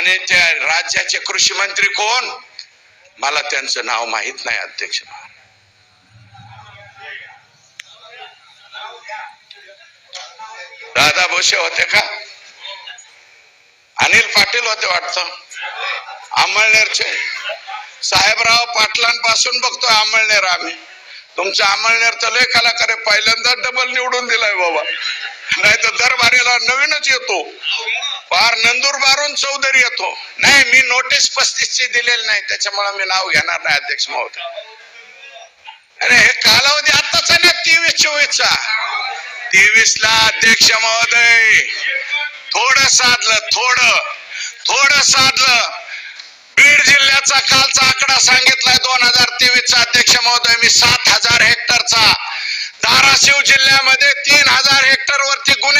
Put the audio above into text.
आणि त्या राज्याचे कृषी मंत्री कोण? मला त्यांचं नाव माहीत नाही अध्यक्ष दादा भोसे होते का? अनिल पाटील होते वाटतं. अंमळनेरचे साहेबराव पाटलांपासून बघतोय अंमळनेर आम्ही. तुमच्या अमळनेरचं लय कलाकार आहे. पहिल्यांदा डबल निवडून दिलाय बाबा. नाही तर दरबारीला नवीनच येतो. फार नंदुरबारून चौधरी येतो. नाही मी नोटीस पस्तीस ची दिलेली नाही त्याच्यामुळे मी नाव घेणार नाही अध्यक्ष महोदय. अरे हे कालावधी आताच आहे ना तेवीस चोवीस चा तेवीस ला अध्यक्ष महोदय. थोडं साधलं थोडं थोडं साधलं. बीड जिल्ह्याचा कालचा आकडा सांगितलाय दोन हजार तेवीस चा अध्यक्ष महोदय मी सात हजार हेक्टरचा. धाराशिव जिल्ह्यामध्ये तीन हजार हेक्टर वरती गुन्हे